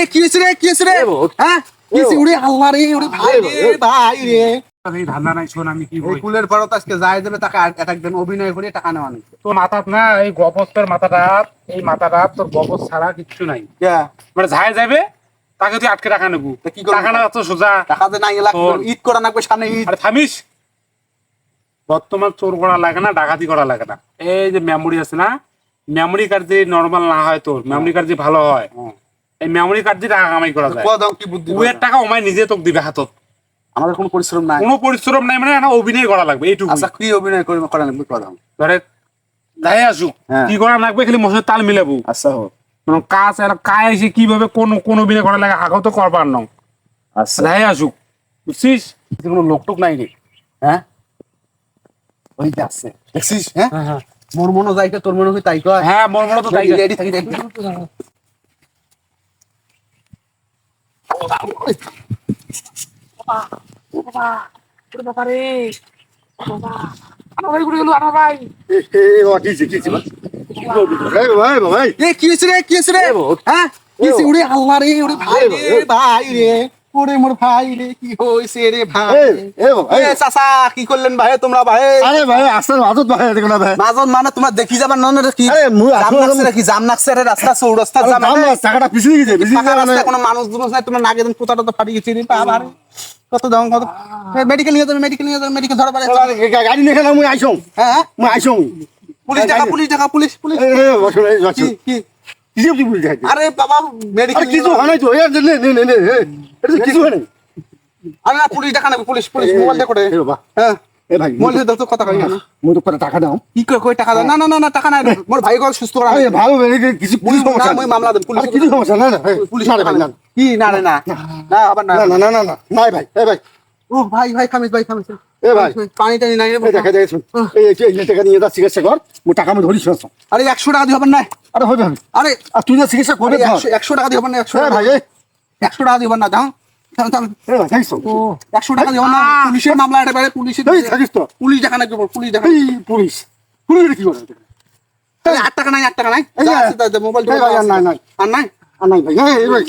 এ, কি হয়েছে রে? কি হয়েছে রে। হ্যাঁ? কি হয়েছে? ওরে আল্লাহ রে ওরে ভাই রে ভাই রে। এই ধান্দা নাই শোন আমি কি বলি। কুলের পরত আজকে যাই দেবে তাকে অ্যাটাক দেন অভিনয় করে টাকা নেওয়া নেই। তোর মাথাত না এই গপস্তর মাথাটা এই মাথাটা তোর গপস ছাড়া কিচ্ছু নাই। মানে যাবে তাকে তুই আটকে টাকা নেব। কি করব? টাকা না তো সোজা। টাকা যে নাই ঈদ করা লাগবে সামনে ঈদ। আরে থামিস। বর্তমান চোর করা লাগে না ডাকাতি করা লাগে না। এই যে মেমোরি আছে না? মেমোরি কার্ড যদি নর্মাল না হয় তোর মেমোরি কার্ড যদি ভালো হ্যাঁ। এই মেমোরি কার্ড দিয়ে টাকা কামাই করা যায়। কদম কি বুদ্ধি উয়ের টাকা ওমায় নিজে তোকে দিবে হাতত। আমাদের কোনো পরিশ্রম নাই। কোনো পরিশ্রম নাই মানে না অভিনয় করা লাগবে এইটুকু আচ্ছা কি অভিনয় করে করা লাগবে কদম ধরে যাই আসুক হ্যাঁ। কি করা লাগবে খালি মশার তাল মিলাবো। আচ্ছা হোক কাজ আর কাজ এসে কীভাবে কোন কোন অভিনয় করা লাগে আগেও তো করবার নয় আচ্ছা। যাই আসুক বুঝছিস? কোনো লোকটুক নাই রে। হ্যাঁ? ওই যে আছে। দেখছিস? হ্যাঁ? মোর মনে যাইতে তোর মনে হয় তাই কয়? হ্যাঁ মন মনে তো তাই রেডি থাকি রেডি এ কি হয়েছে রে? কি হয়েছে রে? হ্যাঁ? কি ওরে আল্লাহ রে উড়ে ভাই রে ভাই রে। ওরে মোর ভাই রে কি হয়েছে রে ভাই? এ চাচা কি করলেন ভাই তোমরা ভাই? আরে ভাই আসলে মাজত ভাই দেখো না ভাই। মাজত মানে তোমার দেখি যাবার নন রে কি? আরে মুই জাম নাকছে রে কি? জাম নাকছে রে রাস্তা চৌরাস্তা আরে জাম দাম না, টাকাটা গেছে পিছিয়ে গেছে মানে। কোনো মানুষ দুনুষ নাই তোমার নাকে দেন পোতাটা তো ফাটি গেছে রে বাবা কত দাম কত মেডিকেল নিয়ে যাবে মেডিকেল নিয়ে যাবে মেডিকেল ধরা পারে গাড়ি নিয়ে খেলা মুই আইসং। হ্যাঁ মুই আইসং। পুলিশ টাকা পুলিশ টাকা পুলিশ পুলিশ। কি কি? কি আরে বাবা মেডিকেল কিছু হয় নাই তো নে নে নে নে এটা কিছু হয় নাই আরে না পুলিশ টাকা নেবে পুলিশ পুলিশ মোবাইল দেখো রে বাবা হ্যাঁ এ ভাই মোবাইল দাও তো কথা কই না মুই তো টাকা দাও কি কই কই টাকা দাও না না না না টাকা নাই মোর ভাই কল সুস্থ করা আরে ভালো কিছু পুলিশ না, সমস্যা মুই মামলা দেব, পুলিশ- কিছু সমস্যা না না পুলিশ না রে ভাই না কি না রে না না আবার না না না না না না নাই ভাই এই ভাই ও ভাই ভাই খামিস ভাই খামিস এ ভাই পানি টানি নাই রে দেখা যায় শুন এই টাকা নিয়ে যা চিকিৎসা কর মুই টাকা আমি ধরিস না আরে একশো টাকা দিয়ে হবেন না আরে হবে হবে। আরে আর তুই যে চিকিৎসা করবে একশো টাকা দিয়ে হবেন না একশো টাকা। ভাই একশো টাকা দিয়ে হবেন না দাও। দাও, দাও। একশো টাকা দিয়ে না পুলিশের মামলা এটা বেড়ে পুলিশের এই থাকিস তো। পুলিশ দেখা নাকি পুলিশ দেখা এই পুলিশ। পুলিশ কি করে? আট টাকা নাই আট টাকা নাই। মোবাইল নাই, নাই। আর নাই? আর নাই ভাই ভাই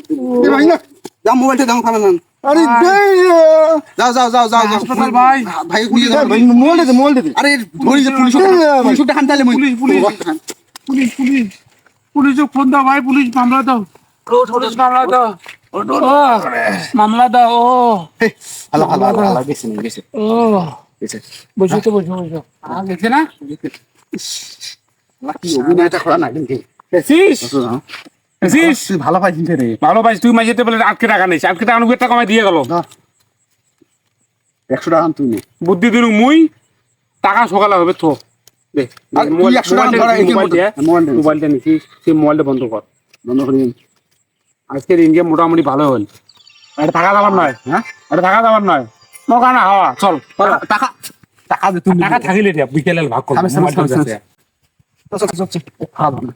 ভাই না। যাও মোবাইলটা দাও খাবেন না। আরে যাও যাও যাও যাও যাও। ভাই। ভাই নিয়ে যাও ভাই মোল দে মোল দে। আরে ধরি যে police police police police. Police police. Police phone দাও ভাই পুলিশ মামলা দাও। পুলিশ মামলা দাও। মামলা ও। তো গেছে না? অভিনয়টা করা নাই কিন্তু ভালো পাইছিস রে। ভালো পাইছ তুই মাঝে বলে আটকে টাকা নেই আটকে টাকা নুকে টাকা আমায় দিয়ে গেল। একশো টাকা আন তুই বুদ্ধি দিনু মুই টাকা সকালে হবে তো দে আর তুই মোবাইল- 100 টাকা মোবাইলটা নিচ্ছি, সেই বন্ধ কর বন্ধ করে আজকের ইনকাম মোটামুটি ভালো হল এটা টাকা দেওয়ার নয় হ্যাঁ এটা টাকা দেওয়ার নয় নৌকা না হাওয়া চল টাকা- টাকা তুই টাকা থাকিলে দিয়া বিকেলে ভাগ চল চল খারাপ না